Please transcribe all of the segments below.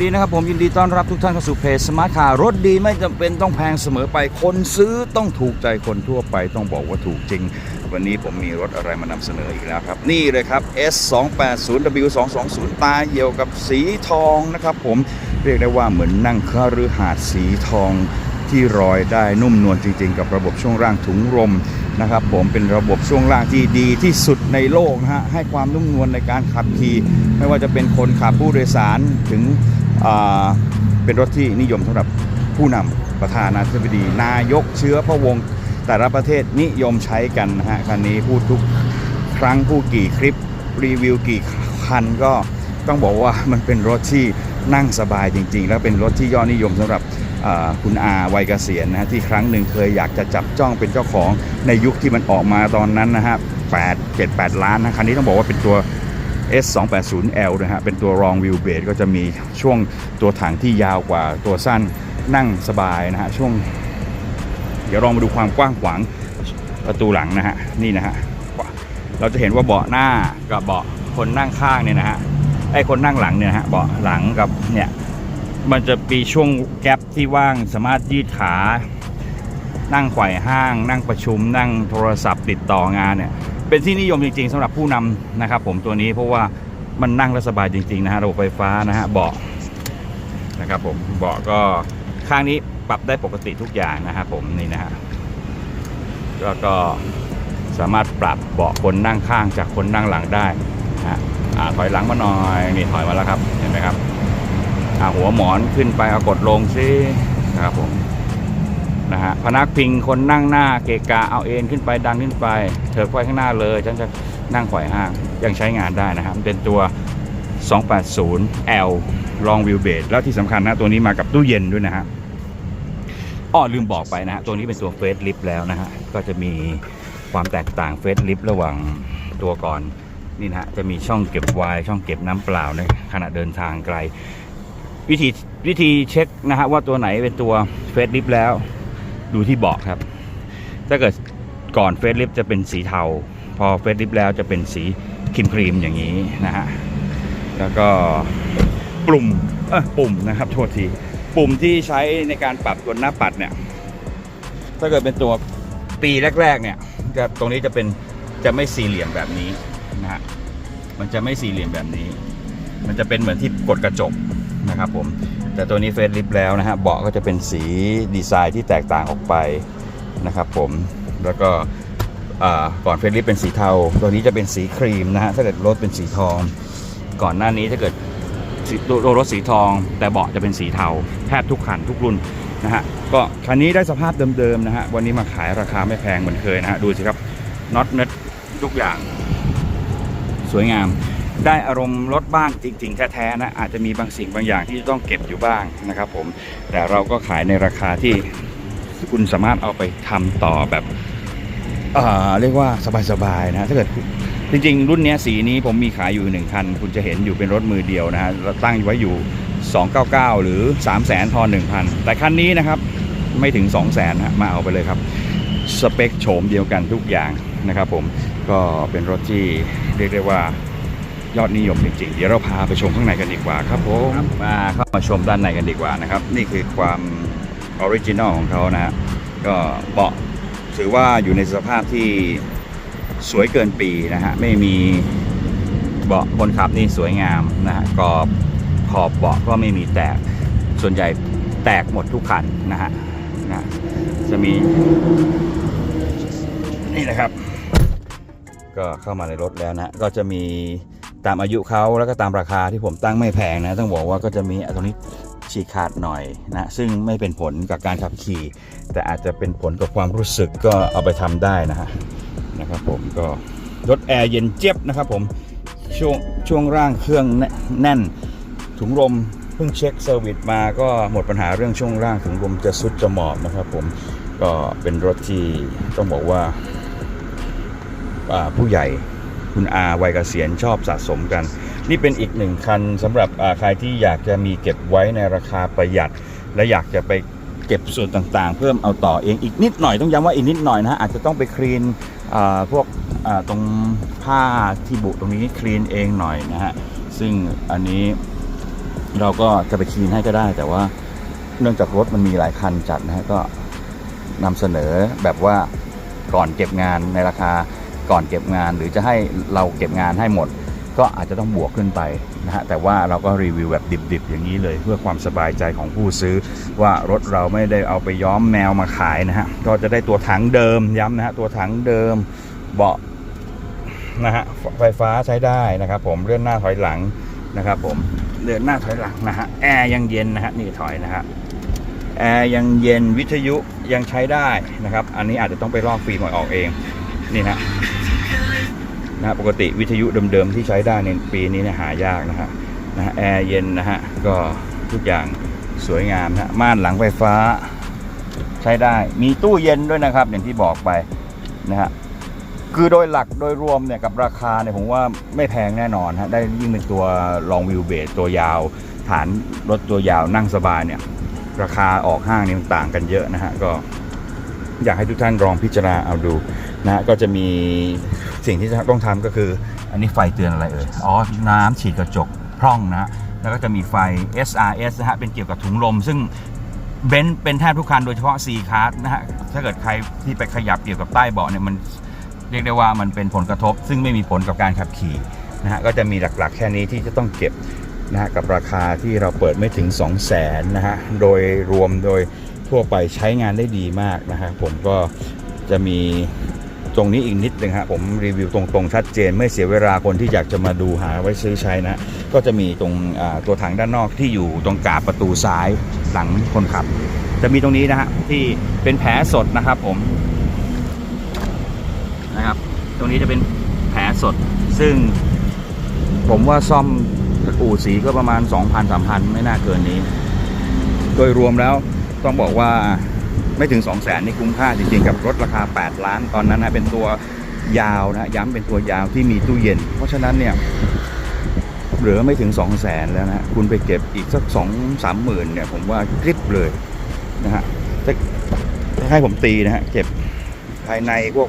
สดีนะครับผมยินดีต้อนรับทุกท่านเข้าสู่เพจสมาร์ทคาร์รถดีไม่จำเป็นต้องแพงเสมอไปคนซื้อต้องถูกใจคนทั่วไปต้องบอกว่าถูกจริง วันนี้ผมมีรถอะไรมานำเสนออีกแล้วครับ นี่เลยครับ S 2 8 0 W 2 2 0 ตาเหี่ยวกับสีทองนะครับผมเรียกได้ว่าเหมือนนั่งคฤหาสน์สีทองที่รอยได้นุ่มนวลจริง ๆ กับระบบช่วงล่างถุงลมนะครับผมเป็นระบบช่วงล่างที่ดีที่สุดในโลกนะฮะให้ความนุ่มนวลในการขับขี่ไม่ว่าจะเป็นคนขับผู้โดยสารถึง เป็นรถที่นิยมสำหรับผู้นำประธานาธิบดี นายกเชื้อพระวงศ์แต่ละประเทศนิยมใช้กันนะฮะคันนี้พูดทุกครั้งพูดกี่คลิปรีวิวกี่คันก็ต้องบอกว่ามันเป็นรถที่นั่งสบายจริง ๆ แล้วเป็นรถที่ยอดนิยมสำหรับคุณอาวัยเกษียณนะฮะที่ครั้งหนึ่งเคยอยากจะจับจ้องเป็นเจ้าของในยุคที่มันออกมาตอนนั้นนะฮะ8 7 8ล้านนะคันนี้ต้องบอกว่าเป็นตัว S 2 8 0 L นะฮะ เป็นตัวรองวิวเบสก็จะมีช่วงตัวถังที่ยาวกว่าตัวสั้นนั่งสบายนะฮะ ช่วง เดี๋ยวลองมาดูความกว้างขวางประตูหลังนะฮะ นี่นะฮะ เราจะเห็นว่าเบาะหน้ากับเบาะคนนั่งข้างเนี่ยนะฮะ ไอ้คนนั่งหลังเนี่ยฮะ เบาะหลังกับเนี่ย มันจะมีช่วงแกลบที่ว่างสามารถยืดขา นั่งไขว่ห้าง นั่งประชุม นั่งโทรศัพท์ติดต่องานเนี่ย เป็นที่นิยมจริง ๆสำหรับผู้นำนะครับ ผมตัวนี้เพราะว่ามันนั่งแล้วสบายจริง ๆ นะฮะระบบไฟฟ้านะฮะเบาะนะครับผมเบาะก็ข้างนี้ปรับได้ปกติทุกอย่างนะครับผมนี่นะฮะแล้วก็สามารถปรับเบาะคนนั่งข้างจากคนนั่งหลังได้ฮะอ่าถอยหลังมาหน่อยนี่ถอยมาแล้วครับเห็นไหมครับอ่าหัวหมอนขึ้นไปเอากดลงซินะครับผม นะฮะพนักพิงคนนั่งหน้าเกะกะเอาเอ็นขึ้นไปดันขึ้นไปเถิบไว้ข้างหน้าเลย ฉันจะนั่งไขว่ห้างยังใช้งานได้นะครับ เป็นตัว 280 L Long Wheelbase แล้วที่สำคัญนะตัวนี้มากับตู้เย็นด้วยนะฮะอ้อลืมบอกไปนะฮะตัวนี้เป็นตัวเฟสลิฟแล้วนะฮะก็จะมีความแตกต่างเฟสลิฟระหว่างตัวก่อนนี่นะฮะจะมีช่องเก็บไวน์ช่องเก็บน้ำเปล่าในขณะเดินทางไกลวิธีวิธีเช็คนะฮะว่าตัวไหนเป็นตัวเฟสลิฟแล้ว ดูที่เบาะครับ ถ้าเกิดก่อนเฟสลิฟจะเป็นสีเทา พอเฟสลิฟแล้วจะเป็นสีครีมครีมอย่างนี้นะฮะ แล้วก็ปุ่มเออปุ่มนะครับโทษที ปุ่มที่ใช้ในการปรับตัวหน้าปัดเนี่ย ถ้าเกิดเป็นตัวปีแรก ๆ เนี่ยจะตรงนี้จะเป็นจะไม่สี่เหลี่ยมแบบนี้นะฮะ มันจะไม่สี่เหลี่ยมแบบนี้ มันจะเป็นเหมือนที่กดกระจกนะครับผม แต่ตัวนี้เฟซลิฟแล้วนะฮะเบาะก็จะเป็นสีดีไซน์ที่แตกต่างออกไปนะครับผมแล้วก็ก่อนเฟซลิฟเป็นสีเทา ตัวนี้จะเป็นสีครีมนะฮะถ้าเกิดรถเป็นสีทอง ก่อนหน้านี้ถ้าเกิดตัวรถสีทอง แต่เบาะจะเป็นสีเทาแทบทุกคันทุกรุ่นนะฮะก็คันนี้ได้สภาพเดิมๆนะฮะวันนี้มาขายราคาไม่แพงเหมือนเคยนะฮะดูสิครับน็อตเน็ตทุกอย่าง สวยงาม ได้อารมณ์รถบ้านจริง ๆ แท้ๆนะอาจจะมีบางสิ่งบางอย่างที่ต้องเก็บอยู่บ้างนะครับผมแต่เราก็ขายในราคาที่คุณสามารถเอาไปทำต่อแบบเเรียกว่าสบายๆนะถ้าเกิดจริงๆ รุ่นนี้สีนี้ผมมีขายอยู่หนึ่งคัน คุณจะเห็นอยู่เป็นรถมือเดียวนะฮะเราตั้งไว้อยู่ 299 หรือ 3 0 0 0 0 0ทอน1,000 แต่คันนี้นะครับไม่ถึง 2 0 0 0 0 0ฮะมาเอาไปเลยครับสเปคโฉมเดียวกันทุกอย่างนะครับผมก็เป็นรถที่เรียกได้ว่า ยอดนิยมจริงๆ เดี๋ยวเราพาไปชมข้างในกันดีกว่าครับผมมาเข้ามาชมด้านในกันดีกว่านะครับ นี่คือความออริจินอลของเขานะฮะก็เบาะถือว่าอยู่ในสภาพที่สวยเกินปีนะฮะไม่มีเบาะคนขับนี่สวยงามนะฮะกรอบขอบเบาะก็ไม่มีแตก ส่วนใหญ่แตกหมดทุกคันนะฮะนะจะมี นี่นะครับ ก็เข้ามาในรถแล้วนะ ก็จะมี ตามอายุเขาแล้วก็ตามราคาที่ผมตั้งไม่แพงนะ ต้องบอกว่าก็จะมีตรงนี้ฉีกขาดหน่อยนะ ซึ่งไม่เป็นผลกับการขับขี่ แต่อาจจะเป็นผลกับความรู้สึกก็เอาไปทำได้นะฮะนะครับผมก็รถแอร์เย็นเจี๊ยบนะครับผมช่วงช่วงร่างเครื่องแน่นถุงลมเพิ่งเช็คเซอร์วิสมาก็หมดปัญหาเรื่องช่วงล่างถุงลมจะสุดจะหมอบนะครับผมก็เป็นรถที่ต้องบอกว่าผู้ใหญ่ คุณอาวัยเกษียณชอบสะสมกัน นี่เป็นอีกหนึ่งคันสำหรับใครที่อยากจะมีเก็บไว้ในราคาประหยัด และอยากจะไปเก็บส่วนต่างๆ เพิ่มเอาต่อเองอีกนิดหน่อยต้องย้ำว่าอีกนิดหน่อยนะฮะอาจจะต้องไปคลีนพวกตรงผ้าที่บุตรงนี้คลีนเองหน่อยนะฮะซึ่งอันนี้เราก็จะไปคลีนให้ก็ได้ แต่ว่าเนื่องจากรถมันมีหลายคันจัดนะฮะก็นำเสนอแบบว่าก่อนเก็บงานในราคา ก่อนเก็บงาน หรือจะให้เราเก็บงานให้หมด ก็อาจจะต้องบวกขึ้นไปนะฮะแต่ว่าเราก็รีวิวแบบดิบๆ อย่างนี้เลย เพื่อความสบายใจของผู้ซื้อ ว่ารถเราไม่ได้เอาไปย้อมแมวมาขายนะฮะก็จะได้ตัวถังเดิมย้ำนะฮะตัวถังเดิมเบาะนะฮะไฟฟ้าใช้ได้นะครับ ผมเลื่อนหน้าถอยหลังนะครับผมเลื่อนหน้าถอยหลังนะฮะแอร์ยังเย็นนะฮะนี่ถอยนะฮะแอร์ยังเย็นวิทยุยังใช้ได้นะครับ อันนี้อาจจะต้องไปลอกฟิล์มออกเอง นี่นะนะปกติวิทยุเดิมๆที่ใช้ได้ในปีนี้เนี่ยหายากนะฮะนะฮะแอร์เย็นนะฮะก็ทุกอย่างสวยงามนะฮะม่านหลังไฟฟ้าใช้ได้มีตู้เย็นด้วยนะครับ อย่างที่บอกไปนะฮะคือโดยหลักโดยรวมเนี่ยกับราคาเนี่ยผมว่าไม่แพงแน่นอนฮะได้ยิ่งเป็นตัวลองวิวเบสตัวยาว ฐานรถตัวยาวนั่งสบายเนี่ยราคาออกห้างนี่มันต่างกันเยอะนะฮะก็อยากให้ทุกท่านลองพิจารณาเอาดู นะก็จะมีสิ่งที่ต้องทำก็คือ อันนี้ไฟเตือนอะไรเอ่ยอ๋อน้ำฉีดกระจกพร่องนะแล้วก็จะมีไฟ SRS นะฮะเป็นเกี่ยวกับถุงลม ซึ่งเบนซ์เป็นแทบทุกคันโดยเฉพาะ C Class นะฮะถ้าเกิดใครที่ไปขยับเกี่ยวกับใต้เบาะเนี่ยมันเรียกได้ว่ามันเป็นผลกระทบ ซึ่งไม่มีผลกับการขับขี่นะฮะก็จะมีหลักๆ แค่นี้ที่จะต้องเก็บนะฮะกับราคาที่เราเปิดไม่ถึง 2 0 0 0 0นนะฮะโดยรวมโดยทั่วไปใช้งานได้ดีมากนะฮะผมก็จะมี ตรงนี้อีกนิดนึงฮะผมรีวิวตรงๆชัดเจน ไม่เสียเวลาคนที่อยากจะมาดูหาไว้ซื้อใช้นะ ก็จะมีตรงตัวถังด้านนอกที่อยู่ตรงกาบประตูซ้ายหลังคนขับ จะมีตรงนี้นะฮะที่เป็นแผลสดนะครับผมนะครับ ตรงนี้จะเป็นแผลสด ซึ่งผมว่าซ่อมอู่สีก็ประมาณ 2,000-3,000 ไม่น่าเกินนี้ โดยรวมแล้วต้องบอกว่า ไม่ถึง 2 0 0แสนนี่คุ้มค่าจริงๆกับรถราคา 8 ล้านตอนนั้นนะเป็นตัวยาวนะย้ำเป็นตัวยาวที่มีตู้เย็น เพราะฉะนั้นเนี่ยเหลือไม่ถึง 2 0 0แสนแล้วนะคุณไปเก็บอีกสัก2 3หมื่นเนี่ยผมว่ากริบเลยนะฮะถ้าถ้าให้ผมตีนะฮะเก็บภายในพวก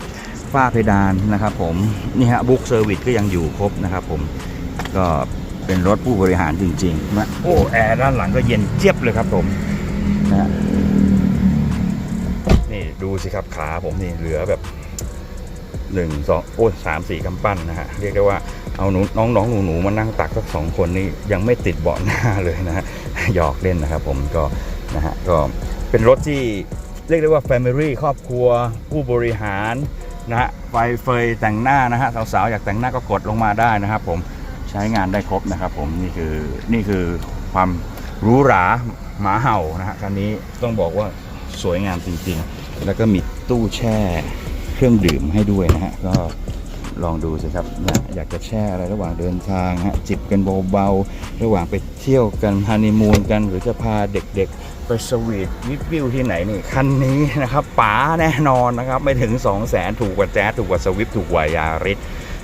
ฝ้าเพดานนะครับผมนี่ฮะบุ๊กเซอร์วิสก็ยังอยู่ครบนะครับผมก็เป็นรถผู้บริหารจริงๆนะโอ้แอร์ด้านหลังก็เย็นเจี๊ยบเลยครับผมนะฮะนี่ ดูสิครับขาผมนี่เหลือแบบหนึ่งสองโอ้สามสี่กำปั้นนะฮะเรียกได้ว่าเอาหนูน้องน้องหนูหนูมานั่งตักสักสองคนนี่ยังไม่ติดเบาะหน้าเลยนะฮะหยอกเล่นนะครับผมก็นะฮะก็เป็นรถที่เรียกได้ว่า Family ครอบครัว ผู้บริหารนะฮะไฟเฟยแต่งหน้านะฮะสาวๆอยากแต่งหน้าก็กดลงมาได้นะครับผมใช้งานได้ครบนะครับผมนี่คือนี่คือความหรูหราหมาเห่านะฮะคันนี้ต้องบอกว่าสวยงามจริงๆ แล้วก็มีตู้แช่เครื่องดื่มให้ด้วยนะฮะ ก็ลองดูสิครับนะอยากจะแช่อะไรระหว่างเดินทางฮะจิบกันเบาๆ ระหว่างไปเที่ยวกันฮันนีมูนกัน หรือจะพาเด็กๆ ไปสวีทวิปวิวที่ไหนนี่ คันนี้นะครับป๋าแน่นอนนะครับ ไม่ถึง 2 0 0แสนถูกกว่าแจ๊สถูกกว่าสวิฟถูกกว่ายาริส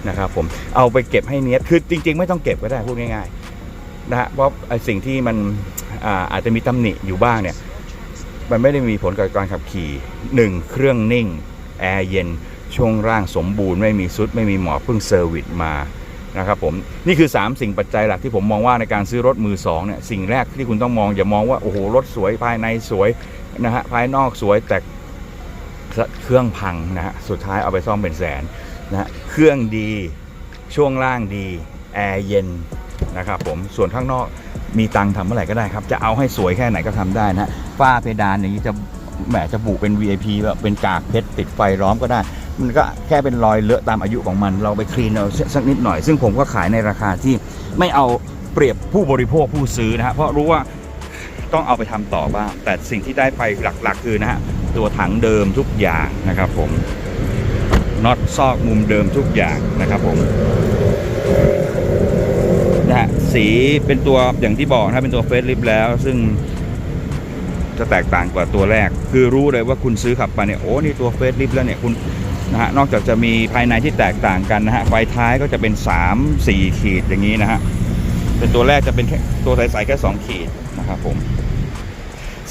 นะครับผมเอาไปเก็บให้เนี้ยคือจริง ๆ ไม่ต้องเก็บก็ได้พูดง่ายๆนะฮะเพราะสิ่งที่มันอาอาจจะมีตำหนิอยู่บ้างเนี่ย มันไม่ได้มีผลกับการขับขี่ 1. เครื่องนิ่ง แอร์เย็น ช่วงร่างสมบูรณ์ไม่มีซุด ไม่มีหมอเพิ่งเซอร์วิสมานะครับผมนี่คือ 3 สิ่งปัจจัยหลักที่ผมมองว่าในการซื้อรถมือ2เนี่ยสิ่งแรกที่คุณต้องมองอย่ามองว่าโอ้โหรถสวยภายในสวยนะฮะภายนอกสวยแต่เครื่องพังนะฮะสุดท้ายเอาไปซ่อมเป็นแสนนะฮะเครื่องดีช่วงล่างดี แอร์เย็นนะครับผมส่วนข้างนอกมีตังทำเมื่อไหร่ก็ได้ครับ จะเอาให้สวยแค่ไหนก็ทำได้นะฝ้าเพดานอย่างนี้จะแหมจะบุเป็น VIP แบบเป็นกากเพชรติดไฟล้อมก็ได้ มันก็แค่เป็นรอยเลอะตามอายุของมัน เราไปคลีนเอาสักนิดหน่อย ซึ่งผมก็ขายในราคาที่ไม่เอาเปรียบผู้บริโภคผู้ซื้อนะฮะเพราะรู้ว่าต้องเอาไปทำต่อบ้าง แต่สิ่งที่ได้ไปหลักๆ คือนะฮะตัวถังเดิมทุกอย่างนะครับผมน็อตซอกมุมเดิมทุกอย่างนะครับผม สีเป็นตัวอย่างที่บอกนะเป็นตัวเฟสลิฟแล้ว ซึ่งจะแตกต่างกว่าตัวแรก คือรู้เลยว่าคุณซื้อขับมาเนี่ยโอ้นี่ตัวเฟสลิฟแล้วเนี่ยคุณนะฮะนอกจากจะมีภายในที่แตกต่างกันนะฮะไฟท้ายก็จะเป็น 3 4 ขีดอย่างนี้นะฮะเป็นตัวแรกจะเป็นแค่ตัวใสๆแค่ 2 ขีดนะครับผม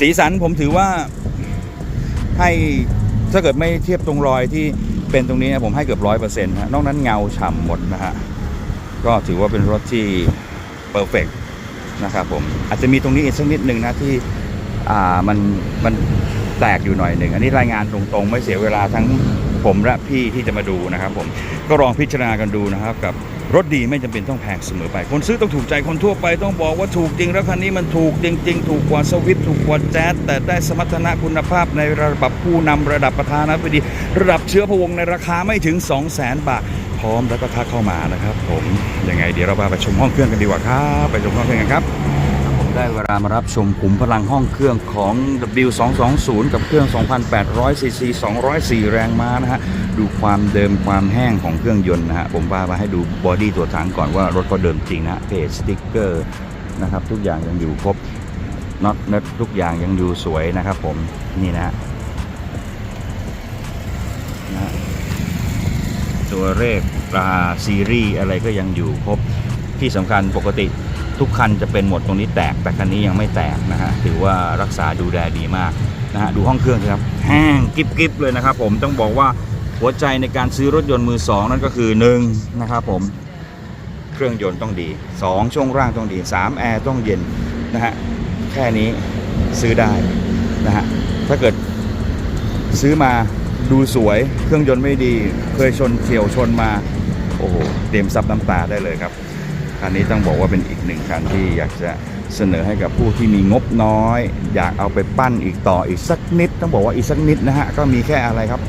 สีสันผมถือว่าให้ถ้าเกิดไม่เทียบตรงรอยที่เป็นตรงนี้นะผมให้เกือบร้อยเปอร์เซ็นต์นอกนั้นเงาฉ่ำหมดนะฮะก็ถือว่าเป็นรถที่ เพอร์เฟกนะครับผมอาจจะมีตรงนี้อีกสักนิดนึงนะที่อ่ามันมันแตกอยู่หน่อยหนึ่งอันนี้รายงานตรงๆ ไม่เสียเวลาทั้งผมและพี่ที่จะมาดูนะครับผมก็ลองพิจารณากันดูนะครับกับรถดีไม่จำเป็นต้องแพงเสมอไป คนซื้อต้องถูกใจคนทั่วไปต้องบอกว่าถูกจริงแล้วคันนี้มันถูกจริง ๆ ถูกกว่าสวิฟถูกกว่าแจ๊สแต่ได้สมรรถนะคุณภาพในระดับผู้นำระดับประธานาธิบดี ระดับเชื้อพระวงศ์ในราคาไม่ถึง 2 0 0 0 0 0 บาท ร้อมแล้วก็ทักเข้ามานะครับผมยังไงเดี๋ยวเรามาไปชมห้องเครื่องกันดีกว่าครับไปชมห้องเครื่องกันครับผมได้เวลามารับชมขุมพลังห้องเครื่องของ W220 กับเครื่อง 2,800ซีซี204 แรงม้านะฮะดูความเดิมความแห้งของเครื่องยนต์นะฮะผมว่ามาให้ดูบอดี้ตัวถังก่อนว่ารถก็เดิมจริงนะเพจสติ๊กเกอร์นะครับทุกอย่างยังอยู่ครบน็อตเน็ตทุกอย่างยังอยู่สวยนะครับผมนี่นะฮะ ตัวเลขราซีรีส์อะไรก็ยังอยู่ครบที่สำคัญปกติทุกคันจะเป็นหมดตรงนี้แตกแต่คันนี้ยังไม่แตกนะฮะถือว่ารักษาดูแลดีมากนะฮะดูห้องเครื่องครับแห้งกริบๆเลยนะครับผมต้องบอกว่าหัวใจในการซื้อรถยนต์มือสองนั่นก็คือ1นะครับผมเครื่องยนต์ต้องดี 2 ช่วงร่างต้องดี 3 แอร์ต้องเย็นนะฮะแค่นี้ซื้อได้นะฮะถ้าเกิดซื้อมา ดูสวยเครื่องยนต์ไม่ดี เคยชนเฉียวชนมา โอ้โหเตรียมซับน้ำตาได้เลยครับคันนี้ต้องบอกว่าเป็นอีกหนึ่งคันที่อยากจะเสนอให้กับผู้ที่มีงบน้อย อยากเอาไปปั้นอีกต่ออีกสักนิด ต้องบอกว่าอีกสักนิดนะฮะ ก็มีแค่อะไรครับ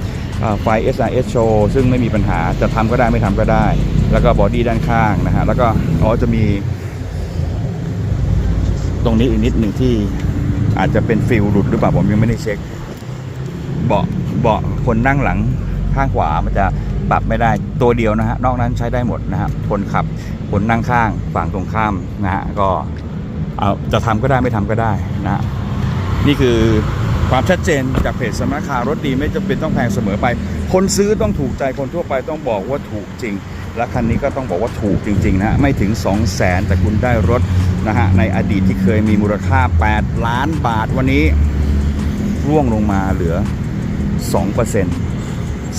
อ่าไฟ SRS Show ซึ่งไม่มีปัญหาจะทำก็ได้ไม่ทำก็ได้ แล้วก็บอดี้ด้านข้างนะฮะ แล้วก็อ๋อจะมี ตรงนี้อีกนิดหนึ่งที่อาจจะเป็นฟิลหลุดหรือเปล่าผมยังไม่ได้เช็ค เบาะ เบาะคนนั่งหลังข้างขวามันจะปรับไม่ได้ตัวเดียวนะฮะนอกนั้นใช้ได้หมดนะฮะคนขับคนนั่งข้างฝั่งตรงข้ามนะฮะก็เอาจะทำก็ได้ไม่ทำก็ได้นะฮะนี่คือความชัดเจนจากเพจสมาร์คารถดีไม่จำเป็นต้องแพงเสมอไป คนซื้อต้องถูกใจคนทั่วไปต้องบอกว่าถูกจริง และคันนี้ก็ต้องบอกว่าถูกจริง ๆ นะฮะไม่ถึง 2 0 0แสนแต่คุณได้รถนะฮะในอดีตที่เคยมีมูลค่า 8 ล้านบาทวันนี้ร่วงลงมาเหลือ 2%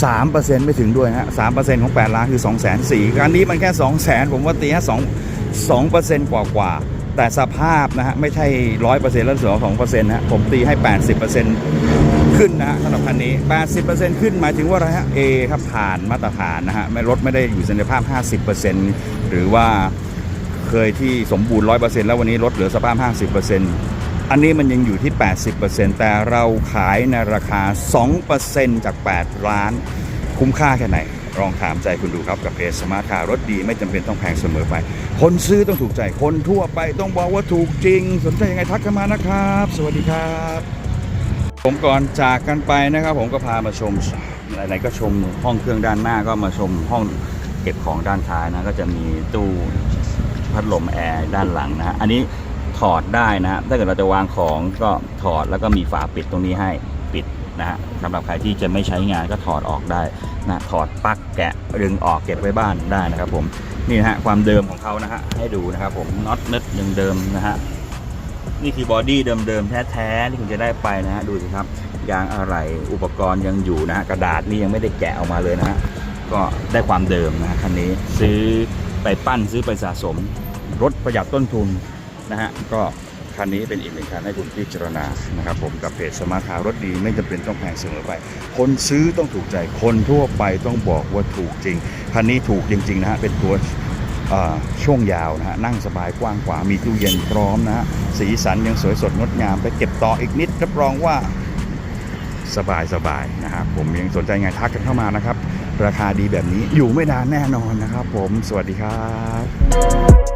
3%ไม่ถึงด้วยฮะ3%ของ 8 ล้านคือ 2 4 0 0 0 0อันนี้มันแค่ 2 0 0 0 0 0ผมว่าตีแค่2 2%กว่ากว่าแต่สภาพนะฮะไม่ใช่100%แล้วเหลือ2%นะฮะผมตีให้80%ขึ้นนะฮะสำหรับคันนี้80%ขึ้นหมายถึงว่าอะไรฮะ A ครับผ่านมาตรฐานนะฮะไม่รถไม่ได้อยู่ในสภาพ50%หรือว่าเคยที่สมบูรณ์100%แล้ววันนี้ลดเหลือสภาพ50%อัน อันนี้มันยังอยู่ที่ 80%แต่เราขายในราคา 2%จาก 8 ล้าน คุ้มค่าแค่ไหน ลองถามใจคุณดูครับกับเพจสมาร์ทคาร์รถดีไม่จำเป็นต้องแพงเสมอไป คนซื้อต้องถูกใจ คนทั่วไปต้องบอกว่าถูกจริง สนใจยังไงทักกันมานะครับ สวัสดีครับ ผมก่อนจากกันไปนะครับ ผมก็พามาชมไหนๆก็ชมห้องเครื่องด้านหน้าก็มาชมห้องเก็บของด้านท้ายนะก็จะมีตู้พัดลมแอร์ด้านหลังนะฮะอันนี้ ถอดได้นะฮะถ้าเกิดเราจะวางของก็ถอดแล้วก็มีฝาปิดตรงนี้ให้ปิดนะฮะสำหรับใครที่จะไม่ใช้งานก็ถอดออกได้นะถอดปลั๊กแกะดึงออกเก็บไว้บ้านได้นะครับผมนี่นะฮะความเดิมของเขานะฮะให้ดูนะครับผมน็อตเน็ตยังเดิมนะฮะนี่คือบอดี้เดิมๆแท้ๆที่คุณจะได้ไปนะฮะดูสิครับยางอะไรอุปกรณ์ยังอยู่นะฮะกระดาษนี่ยังไม่ได้แกะออกมาเลยนะฮะก็ได้ความเดิมนะฮะคันนี้ซื้อไปปั้นซื้อไปสะสม รถประหยัดต้นทุน นะฮะก็คันนี้เป็นอีกหนึ่งคันให้คุณพิจารณานะครับผมกับเพจสมาร์ทคารถดีไม่จำเป็นต้องแพงเสมอไป คนซื้อต้องถูกใจคนทั่วไปต้องบอกว่าถูกจริง คันนี้ถูกจริงๆนะฮะเป็นตัวช่วงยาวนะฮะนั่งสบายกว้างขวามีตู้เย็นพร้อมนะฮะสีสันยังสวยสดงดงามไปเก็บต่ออีกนิดรับรองว่าสบายสบายนะครับผมยังสนใจไงทักกันเข้ามานะครับ ราคาดีแบบนี้อยู่ไม่นานแน่นอนนะครับผมสวัสดีครับ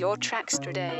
Your tracks today.